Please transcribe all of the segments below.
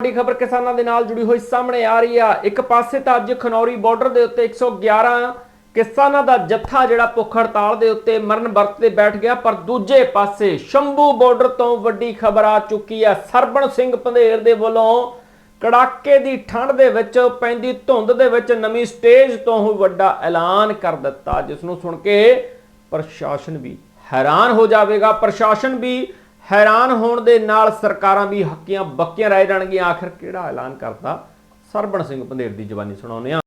ਵੱਡੀ ਖਬਰ ਕਿਸਾਨਾਂ ਦੇ ਨਾਲ ਜੁੜੀ ਹੋਈ ਸਾਹਮਣੇ ਆ ਰਹੀ ਆ। ਇੱਕ ਪਾਸੇ ਤਾਂ ਅੱਜ ਖਨੌਰੀ ਬਾਰਡਰ ਦੇ ਉੱਤੇ 111 ਕਿਸਾਨਾਂ ਦਾ ਜੱਥਾ ਜਿਹੜਾ ਭੁੱਖ ਹੜਤਾਲ ਦੇ ਉੱਤੇ ਮਰਨ ਵਰਤ ਤੇ ਬੈਠ ਗਿਆ, ਪਰ ਦੂਜੇ ਪਾਸੇ ਸ਼ੰਭੂ ਬਾਰਡਰ ਤੋਂ ਵੱਡੀ ਖਬਰ ਆ ਚੁੱਕੀ ਆ। ਸਰਬਣ ਸਿੰਘ ਪੰਧੇਰ ਦੇ ਵੱਲੋਂ ਕੜਾਕੇ ਦੀ ਠੰਡ ਦੇ ਵਿੱਚ ਪੈਂਦੀ ਧੁੰਦ ਦੇ ਵਿੱਚ ਨਵੀਂ ਸਟੇਜ ਤੋਂ ਹੀ ਵੱਡਾ ਐਲਾਨ ਕਰ ਦਿੱਤਾ, ਜਿਸ ਨੂੰ ਸੁਣ ਕੇ ਪ੍ਰਸ਼ਾਸਨ ਵੀ ਹੈਰਾਨ ਹੋ ਜਾਵੇਗਾ। ਪ੍ਰਸ਼ਾਸਨ ਵੀ ਹੈਰਾਨ ਹੋਣ ਦੇ ਨਾਲ ਸਰਕਾਰਾਂ ਦੀ ਹੱਕੀਆਂ ਬੱਕੀਆਂ ਰਹਿ ਜਾਣਗੀਆਂ। ਆਖਰ ਕਿਹੜਾ ਐਲਾਨ ਕਰਤਾ ਸਰਬਣ ਸਿੰਘ ਪੰਧੇਰ ਦੀ ਜ਼ਬਾਨੀ ਸੁਣਾਉਂਦੇ ਆ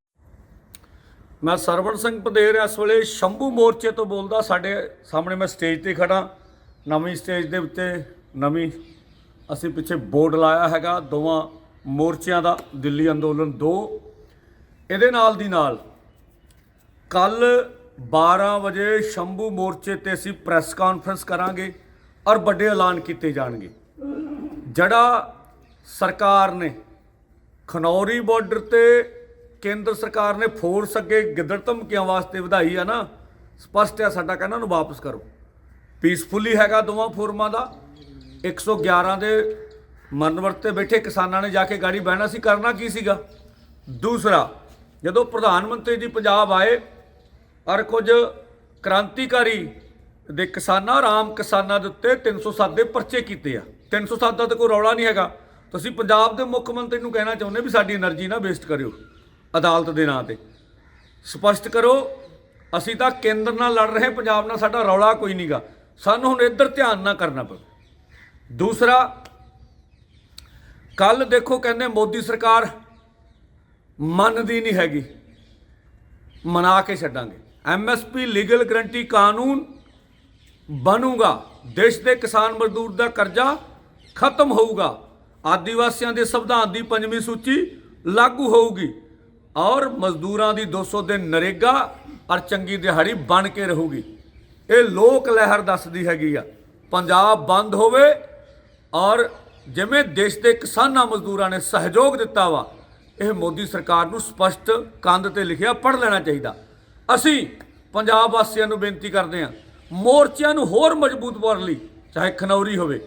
ਮੈਂ ਸਰਵਣ ਸਿੰਘ ਪੰਧੇਰ ਇਸ ਵੇਲੇ ਸ਼ੰਭੂ ਮੋਰਚੇ ਤੋਂ ਬੋਲਦਾ। ਸਾਡੇ ਸਾਹਮਣੇ ਮੈਂ ਸਟੇਜ ਤੇ ਖੜਾ ਨਵੀਂ ਸਟੇਜ ਦੇ ਉੱਤੇ ਨਵੀਂ ਅਸੀਂ ਪਿੱਛੇ ਬੋਰਡ ਲਾਇਆ ਹੈਗਾ ਦੋਵਾਂ ਮੋਰਚਿਆਂ ਦਾ, ਦਿੱਲੀ ਅੰਦੋਲਨ 2 ਇਹਦੇ ਨਾਲ ਦੀ ਨਾਲ ਕੱਲ 12 ਵਜੇ ਸ਼ੰਭੂ ਮੋਰਚੇ ਤੇ ਅਸੀਂ ਪ੍ਰੈਸ ਕਾਨਫਰੰਸ ਕਰਾਂਗੇ। ਔਰ ਵੱਡੇ ਐਲਾਨ ਕੀਤੇ ਜਾਣਗੇ। ਜਿਹੜਾ ਸਰਕਾਰ ਨੇ ਖਨੌਰੀ ਬਾਰਡਰ ਤੇ ਕੇਂਦਰ ਸਰਕਾਰ ਨੇ ਫੋਰਸ ਅੱਗੇ ਗਿੱਦੜ ਧਮਕੀਆਂ ਵਾਸਤੇ ਵਧਾਈ ਆ ਨਾ, ਸਪਸ਼ਟ ਹੈ ਸਾਡਾ ਕਹਿਣਾ ਨੂੰ ਵਾਪਸ ਕਰੋ। ਪੀਸਫੁਲੀ ਹੈਗਾ ਦੋਵਾਂ ਫੋਰਮਾਂ ਦਾ। 111 ਦੇ ਮਰਨ ਤੇ ਬੈਠੇ ਕਿਸਾਨਾਂ ਨੇ ਜਾ ਕੇ ਗਾੜੀ ਬਹਿਣਾ ਸੀ, ਕਰਨਾ ਕੀ ਸੀਗਾ? ਦੂਸਰਾ, ਜਦੋਂ ਪ੍ਰਧਾਨ ਮੰਤਰੀ ਜੀ ਪੰਜਾਬ ਆਏ, ਔਰ ਕੁਝ ਕ੍ਰਾਂਤੀਕਾਰੀ ਦੇ ਕਿਸਾਨਾਂ ਔਰ ਆਮ ਕਿਸਾਨਾਂ ਦੇ ਉੱਤੇ 307 ਦੇ ਪਰਚੇ ਕੀਤੇ ਆ। 307 ਦਾ ਤਾਂ ਕੋਈ ਰੌਲਾ ਨਹੀਂ ਹੈਗਾ। ਤੁਸੀਂ ਪੰਜਾਬ ਦੇ ਮੁੱਖ ਮੰਤਰੀ ਨੂੰ ਕਹਿਣਾ ਚਾਹੁੰਦੇ ਵੀ ਸਾਡੀ એનર્ਜੀ ਨਾ ਵੇਸਟ ਕਰਿਓ, ਅਦਾਲਤ ਦੇ ਨਾਂ ਤੇ। ਸਪਸ਼ਟ ਕਰੋ, ਅਸੀਂ ਤਾਂ ਕੇਂਦਰ ਨਾਲ ਲੜ ਰਹੇ, ਪੰਜਾਬ ਨਾਲ ਸਾਡਾ ਰੌਲਾ ਕੋਈ ਨਹੀਂਗਾ ਸਾਨੂੰ ਹੁਣ ਇੱਧਰ ਧਿਆਨ ਨਾ ਕਰਨਾ ਪਵੇ। ਦੂਸਰਾ, ਕੱਲ ਦੇਖੋ ਕਹਿੰਦੇ ਮੋਦੀ ਸਰਕਾਰ ਮੰਨਦੀ ਨਹੀਂ ਹੈਗੀ। ਮਨਾ ਕੇ ਛੱਡਾਂਗੇ। ਐਮਐਸਪੀ ਲੀਗਲ ਗਰੰਟੀ ਕਾਨੂੰਨ ਬਣੂਗਾ। ਦੇਸ਼ ਦੇ ਕਿਸਾਨ ਮਜ਼ਦੂਰ ਦਾ ਕਰਜ਼ਾ ਖਤਮ ਹੋਊਗਾ। ਆਦੀਵਾਸੀਆਂ ਦੇ ਸੰਵਿਧਾਨ ਦੀ ਪੰਜਵੀਂ ਸੂਚੀ ਲਾਗੂ ਹੋਊਗੀ। ਔਰ ਮਜ਼ਦੂਰਾਂ ਦੀ 200 ਦਿਨ ਨਰੇਗਾ ਔਰ ਚੰਗੀ ਦਿਹਾੜੀ ਬਣ ਕੇ ਰਹੂਗੀ। ਇਹ ਲੋਕ ਲਹਿਰ ਦੱਸਦੀ ਹੈਗੀ ਆ। ਪੰਜਾਬ ਬੰਦ ਹੋਵੇ ਔਰ ਜਿਵੇਂ ਦੇਸ਼ ਦੇ ਕਿਸਾਨਾਂ ਮਜ਼ਦੂਰਾਂ ਨੇ ਸਹਿਯੋਗ ਦਿੱਤਾ ਵਾ, ਇਹ ਮੋਦੀ ਸਰਕਾਰ ਨੂੰ ਸਪਸ਼ਟ ਕੰਧ ਤੇ ਲਿਖਿਆ ਪੜ੍ਹ ਲੈਣਾ ਚਾਹੀਦਾ। ਅਸੀਂ ਪੰਜਾਬ ਵਾਸੀਆਂ ਨੂੰ ਬੇਨਤੀ ਕਰਦੇ ਹਾਂ ਮੋਰਚਿਆਂ ਨੂੰ ਹੋਰ ਮਜ਼ਬੂਤ ਕਰਨ ਲਈ, ਚਾਹੇ ਖਨੌਰੀ ਹੋਵੇ,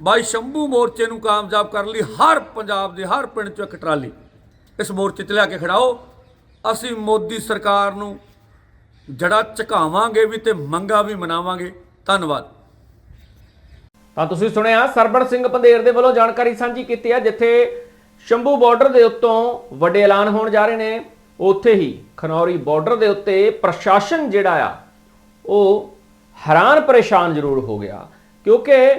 ਬਾਈ ਸ਼ੰਭੂ ਮੋਰਚੇ ਨੂੰ ਕਾਮਯਾਬ ਕਰਨ ਲਈ ਹਰ ਪੰਜਾਬ ਦੇ ਹਰ ਪਿੰਡ ਚੋਂ ਇੱਕ ਟਰਾਲੀ ਇਸ ਮੋਰਚੇ 'ਚ ਲਿਆ ਕੇ ਖੜਾਓ। ਅਸੀਂ ਮੋਦੀ ਸਰਕਾਰ ਨੂੰ ਜੜਾ ਝੁਕਾਵਾਂਗੇ ਵੀ ਤੇ ਮੰਗਾ ਵੀ ਮਨਾਵਾਂਗੇ। ਧੰਨਵਾਦ। ਤਾਂ ਤੁਸੀਂ ਸੁਣਿਆ, ਸਰਬਣ ਸਿੰਘ ਪੰਧੇਰ ਦੇ ਵੱਲੋਂ ਜਾਣਕਾਰੀ ਸਾਂਝੀ ਕੀਤੀ ਹੈ, ਜਿੱਥੇ ਸ਼ੰਭੂ ਬਾਰਡਰ ਦੇ ਉੱਤੋਂ ਵੱਡੇ ਐਲਾਨ ਹੋਣ ਜਾ ਰਹੇ ਨੇ, ਉੱਥੇ ਹੀ ਖਨੌਰੀ ਬਾਰਡਰ ਦੇ ਉੱਤੇ ਪ੍ਰਸ਼ਾਸਨ ਜਿਹੜਾ ਆ, ਉਹ ਹੈਰਾਨ ਪਰੇਸ਼ਾਨ ਜ਼ਰੂਰ ਹੋ ਗਿਆ, ਕਿਉਂਕਿ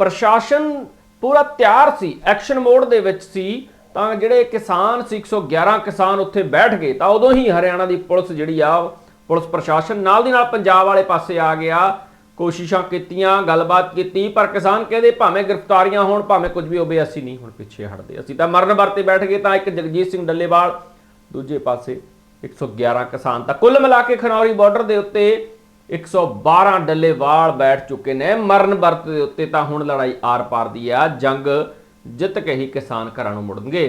ਪ੍ਰਸ਼ਾਸਨ ਪੂਰਾ ਤਿਆਰ ਸੀ, ਐਕਸ਼ਨ ਮੋਡ ਦੇ ਵਿੱਚ ਸੀ, ਤਾਂ ਜਿਹੜੇ ਕਿਸਾਨ ਸੀ 111 ਕਿਸਾਨ ਉੱਥੇ ਬੈਠ ਗਏ, ਤਾਂ ਉਦੋਂ ਹੀ ਹਰਿਆਣਾ ਦੀ ਪੁਲਿਸ ਜਿਹੜੀ ਆ, ਪੁਲਿਸ ਪ੍ਰਸ਼ਾਸਨ ਨਾਲ ਦੀ ਨਾਲ ਪੰਜਾਬ ਵਾਲੇ ਪਾਸੇ ਆ ਗਿਆ, ਕੋਸ਼ਿਸ਼ਾਂ ਕੀਤੀਆਂ, ਗੱਲਬਾਤ ਕੀਤੀ, ਪਰ ਕਿਸਾਨ ਕਹਿੰਦੇ ਭਾਵੇਂ ਗ੍ਰਿਫਤਾਰੀਆਂ ਹੋਣ, ਭਾਵੇਂ ਕੁਝ ਵੀ ਹੋਵੇ, ਅਸੀਂ ਨਹੀਂ ਹੁਣ ਪਿੱਛੇ ਹਟਦੇ। ਅਸੀਂ ਤਾਂ ਮਰਨ ਵਰਤੇ ਬੈਠ ਗਏ, ਤਾਂ ਇੱਕ ਜਗਜੀਤ ਸਿੰਘ ਡੱਲੇਵਾਲ, ਦੂਜੇ ਪਾਸੇ 111 ਕਿਸਾਨ, ਤਾਂ ਕੁੱਲ ਮਿਲਾ ਕੇ ਖਨੌਰੀ ਬਾਰਡਰ ਦੇ ਉੱਤੇ 112 ਡੱਲੇਵਾਲ ਬੈਠ ਚੁੱਕੇ ਨੇ। ਮਰਨ ਵਰਤ ਦੇ ਉੱਤੇ ਤਾਂ ਹੁਣ ਲੜਾਈ ਆਰ-ਪਾਰ ਦੀ ਆ। ਜੰਗ ਜਿੱਤ ਕੇ ਹੀ ਕਿਸਾਨ ਘਰਾਂ ਨੂੰ ਮੁੜਨਗੇ।